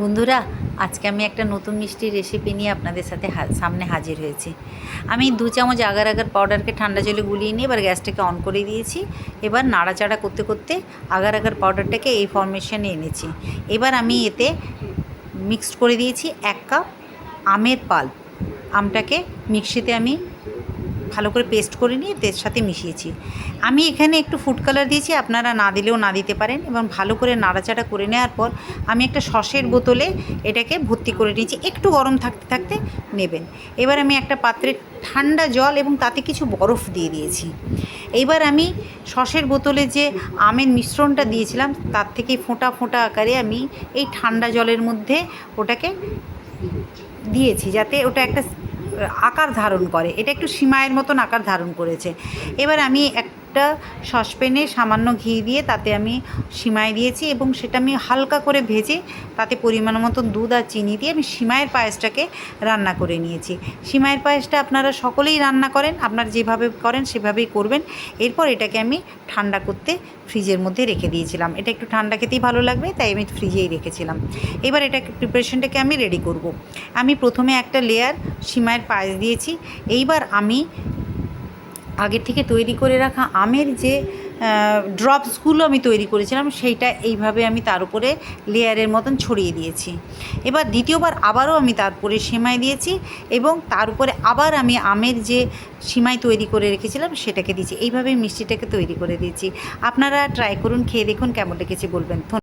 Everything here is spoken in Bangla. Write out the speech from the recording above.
বন্ধুরা, আজকে আমি একটা নতুন মিষ্টির রেসিপি নিয়ে আপনাদের সাথে সামনে হাজির হয়েছি। আমি দু চামচ আগার আগার পাউডারকে ঠান্ডা জলে গুলিয়ে নিয়ে এবার গ্যাসটাকে অন করে দিয়েছি। এবার নাড়াচাড়া করতে করতে আগার আগার পাউডারটাকে এই ফরমেশনে এনেছি। এবার আমি এতে মিক্সড করে দিয়েছি এক কাপ আমের পাল্প আমটাকে মিক্সিতে আমি ভালো করে পেস্ট করে নিয়ে এর সাথে মিশিয়েছি। আমি এখানে একটু ফুড কালার দিয়েছি, আপনারা না দিলেও না দিতে পারেন এবং ভালো করে নাড়াচাড়া করে নেওয়ার পর আমি একটা সসের বোতলে এটাকে ভর্তি করে নিয়েছি। একটু গরম থাকতে থাকতে নেবেন। এবার আমি একটা পাত্রে ঠান্ডা জল এবং তাতে কিছু বরফ দিয়ে দিয়েছি। এইবার আমি সসের বোতলে যে আমের মিশ্রণটা দিয়েছিলাম, তার থেকে ফোঁটা ফোঁটা আকারে আমি এই ঠান্ডা জলের মধ্যে ওটাকে দিয়েছি, যাতে ওটা একটা আকার ধারণ করে। এটা একটু সীমায়ের মতন আকার ধারণ করেছে। এবার আমি একটা সসপ্যানে সামান্য ঘি দিয়ে তাতে আমি সিমাই দিয়েছি এবং সেটা আমি হালকা করে ভেজে তাতে পরিমাণ মতন দুধ আর চিনি দিয়ে আমি সিমাইয়ের পায়েসটাকে রান্না করে নিয়েছি। সিমাইয়ের পায়েসটা আপনারা সকলেই রান্না করেন, আপনারা যেভাবে করেন সেভাবেই করবেন। এরপর এটাকে আমি ঠান্ডা করতে ফ্রিজের মধ্যে রেখে দিয়েছিলাম। এটা একটু ঠান্ডা খেতেই ভালো লাগবে, তাই আমি ফ্রিজেই রেখেছিলাম। এবার এটা প্রিপারেশনটাকে আমি রেডি করব। আমি প্রথমে একটা লেয়ার সিমাইয়ের পায়েস দিয়েছি। এইবার আমি আগে থেকে তৈরি করে রাখা আমের যে ড্রপসগুলো আমি তৈরি করেছিলাম, সেইটা এইভাবে আমি তার উপরে লেয়ারের মতন ছড়িয়ে দিয়েছি। এবার দ্বিতীয়বার আবারও আমি তারপরে সেমাই দিয়েছি এবং তার উপরে আবার আমি আমের যে সিমাই তৈরি করে রেখেছিলাম, সেটাকে দিয়েছি। এইভাবে মিষ্টিটাকে তৈরি করে দিয়েছি। আপনারা ট্রাই করুন, খেয়ে দেখুন কেমন লেগেছে বলবেন।